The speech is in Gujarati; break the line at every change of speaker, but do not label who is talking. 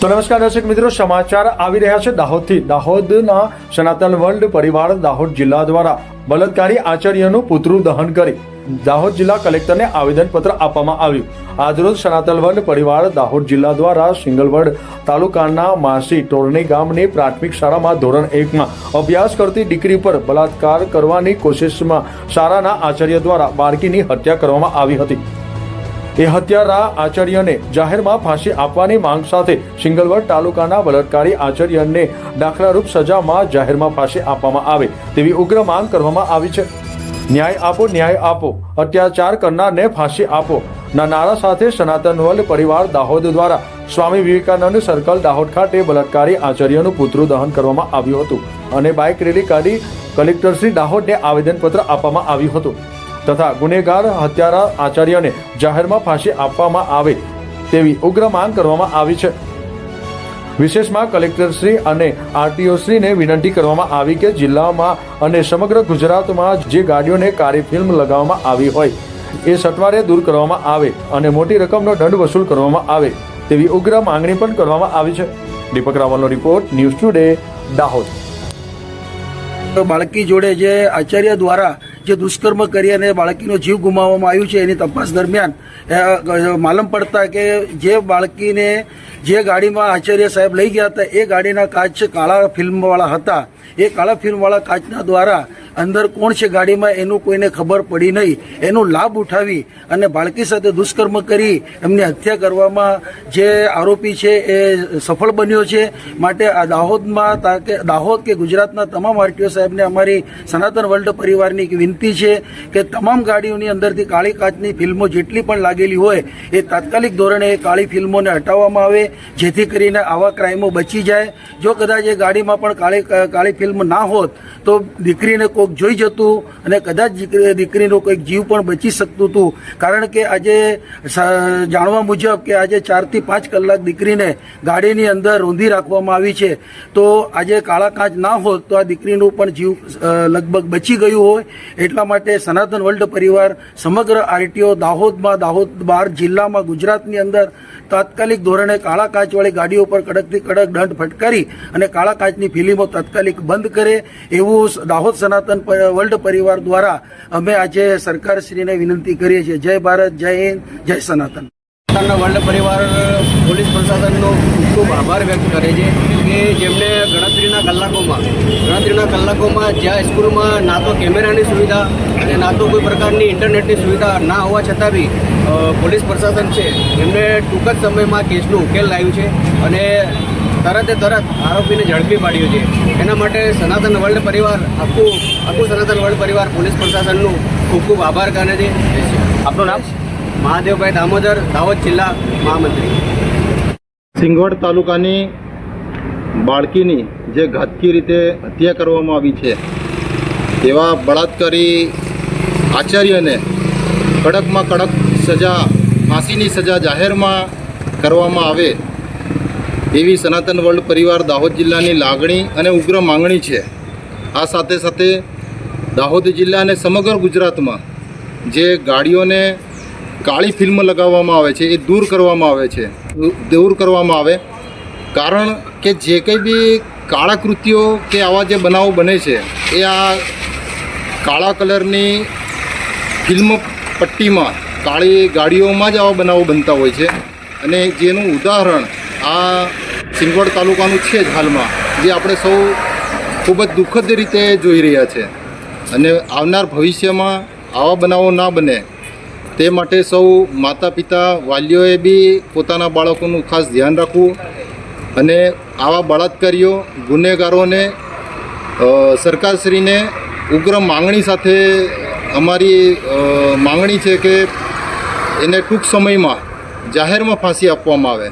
તો નમસ્કાર દર્શક મિત્રો, સમાચાર આવી રહ્યા છે દાહોદથી. દાહોદના સનાતન વર્લ્ડ પરિવાર દાહોદ જિલ્લા દ્વારા બળાત્કારી આચાર્યનું પુતળું દહન કરી દાહોદ જિલ્લા કલેક્ટરને આવેદનપત્ર આપવામાં આવ્યું. આજરોજ સનાતન વર્લ્ડ પરિવાર દાહોદ જિલ્લા દ્વારા સિંગલવડ તાલુકાના માસી ટોરણી ગામની પ્રાથમિક શાળામાં ધોરણ એકમાં અભ્યાસ કરતી દીકરી પર બલાત્કાર કરવાની કોશિશમાં શાળાના આચાર્ય દ્વારા બાળકીની હત્યા કરવામાં આવી હતી. એ હત્યારા આચાર્યને જાહેરમાં ફાંસી આપવાની માંગ સાથે સિંગલવડ તાલુકાના બળાત્કારી આચાર્યને દાખલારૂપ સજામાં જાહેરમાં ફાંસી આપવામાં આવે તેવી ઉગ્ર માંગ કરવામાં આવી છે. ન્યાય આપો ન્યાય આપો, અત્યાચાર કરનારને ફાંસી આપો. ના નારા સાથે સનાતન વર્લ્ડ પરિવાર દાહોદ દ્વારા સ્વામી વિવેકાનંદ સર્કલ દાહોદ ખાતે બળાત્કારી આચાર્યનું પુતળું દહન કરવામાં આવ્યું હતું અને બાઇક રેલી કાઢી કલેક્ટરશ્રી દાહોદને આવેદનપત્ર આપવામાં આવ્યું હતું. તથા ગુનેગાર, હત્યારા આચાર્યને જાહેરમાં ફાંસી આપવામાં આવે તેવી ઉગ્ર માંગ કરવામાં આવી છે. વિશેષમાં કલેક્ટરશ્રી અને આરટીઓશ્રીને વિનંતી કરવામાં આવી કે જિલ્લામાં અને સમગ્ર ગુજરાતમાં જે ગાડીઓને કાળી ફિલ્મ લગાવવામાં આવી હોય એ સટવારે દૂર કરવામાં આવે અને મોટી રકમનો દંડ વસૂલ કરવામાં આવે તેવી ઉગ્ર માંગણી પણ કરવામાં આવી છે. દીપક રાવલનો રિપોર્ટ, ન્યૂઝ ટુડે, દાહોદ.
બાળકી જોડે જે આચાર્ય દ્વારા જે દુષ્કર્મ કરી અને બાળકીનો જીવ ગુમાવવામાં આવ્યું છે એની તપાસ દરમિયાન માલમ પડતા કે જે બાળકીને જે ગાડીમાં આચાર્ય સાહેબ લઈ ગયા હતા, એ ગાડીના કાચ કાળા ફિલ્મવાળા હતા. એ કાળા ફિલ્મવાળા કાચના દ્વારા અંદર કોણ છે ગાડીમાં એનું કોઈને ખબર પડી નહીં. એનો લાભ ઉઠાવી અને બાળકી સાથે દુષ્કર્મ કરી એમની હત્યા કરવામાં જે આરોપી છે એ સફળ બન્યો છે. માટે આ દાહોદમાં દાહોદ કે ગુજરાતના તમામ આરટીઓ સાહેબને અમારી સનાતન વર્લ્ડ પરિવારની એક વિનંતી છે કે તમામ ગાડીઓની અંદરથી કાળી કાચની ફિલ્મો જેટલી પણ લાગેલી હોય એ તાત્કાલિક ધોરણે એ કાળી ફિલ્મોને હટાવવામાં આવે, જેથી કરીને આવા ક્રાઇમો બચી જાય. જો કદાચ એ ગાડીમાં પણ કાળી કાળી ફિલ્મ ના હોત, તો દીકરીને કોઈક જોઈ જતું અને કદાચ દીકરી- દીકરીનો કોઈક જીવ પણ બચી શકતું હતું કારણ કે આજે જાણવા મુજબ કે આજે ચારથી પાંચ કલાક દીકરીને ગાડીની અંદર રોંધી રાખવામાં આવી છે. તો આજે કાળા કાચ ના હોત, તો આ દીકરીનું પણ જીવ લગભગ બચી ગયું હોય એટલા માટે સનાતન વર્લ્ડ પરિવાર સમગ્ર આરટીઓ દાહોદમાં, દાહોદ બાર જિલ્લામાં, ગુજરાતની અંદર તાત્કાલિક ધોરણે કાળા કાચવાળી ગાડીઓ પર કડકથી કડક દંડ ફટકારી અને કાળા કાચની ફિલ્મો તાત્કાલિક બંધ કરે એવું દાહોદ સનાતન વર્લ્ડ પરિવાર દ્વારા અમે આજે સરકારશ્રીને વિનંતી કરીએ છીએ. જય ભારત, જય હિન્દ, જય સનાતન.
સરકારના વર્લ્ડ પરિવાર, પોલીસ પ્રશાસનનો ખૂબ ખૂબ આભાર વ્યક્ત કરે છે કે જેમને ગણતરીના કલાકોમાં ગણતરીના કલાકોમાં જ્યાં સ્કૂલમાં ના તો કેમેરાની સુવિધા અને ના તો કોઈ પ્રકારની ઇન્ટરનેટની સુવિધા ના હોવા છતાં બી પોલીસ પ્રશાસન છે, એમને ટૂંક જ સમયમાં કેસનો ઉકેલ લાવ્યું છે અને તરતે તરત આરોપીને ઝડપી પાડ્યો છે. એના માટે સનાતન વર્લ્ડ પરિવાર, આખું આખું સનાતન વર્લ્ડ પરિવાર પોલીસ પ્રશાસનનું ખૂબ ખૂબ આભાર કરે છે. આપનું નામ? મહાદેવભાઈ દામોદર, દાહોદ જિલ્લા મહામંત્રી.
સિંગવડ તાલુકાની બાળકીની જે ઘાતકી રીતે હત્યા કરવામાં આવી છે, એવા બળાત્કારી આચાર્યને કડકમાં કડક સજા, ફાંસીની સજા જાહેરમાં કરવામાં આવે, એવી સનાતન વર્લ્ડ પરિવાર દાહોદ જિલ્લાની લાગણી અને ઉગ્ર માંગણી છે. આ સાથે સાથે દાહોદ જિલ્લા અને સમગ્ર ગુજરાતમાં જે ગાડીઓને કાળી ફિલ્મ લગાવવામાં આવે છે, એ દૂર કરવામાં આવે છે, દૂર કરવામાં આવે. કારણ કે જે કંઈ બી કાળા કૃત્યો કે આવા જે બનાવો બને છે, એ આ કાળા કલરની ફિલ્મ પટ્ટીમાં કાળી ગાડીઓમાં જ આવા બનાવો બનતા હોય છે. અને જેનું ઉદાહરણ આ સિંગવડ તાલુકાનું છે જ હાલમાં, જે આપણે સૌ ખૂબ જ દુઃખદ રીતે જોઈ રહ્યા છે. અને આવનાર ભવિષ્યમાં આવા બનાવો ના બને તે માટે સૌ માતા પિતા વાલીઓએ બી પોતાના બાળકોનું ખાસ ધ્યાન રાખવું અને આવા બળાત્કારીઓ, ગુનેગારોને સરકારશ્રીને ઉગ્ર માંગણી સાથે અમારી માંગણી છે કે એને ટૂંક સમયમાં જાહેરમાં ફાંસી આપવામાં આવે.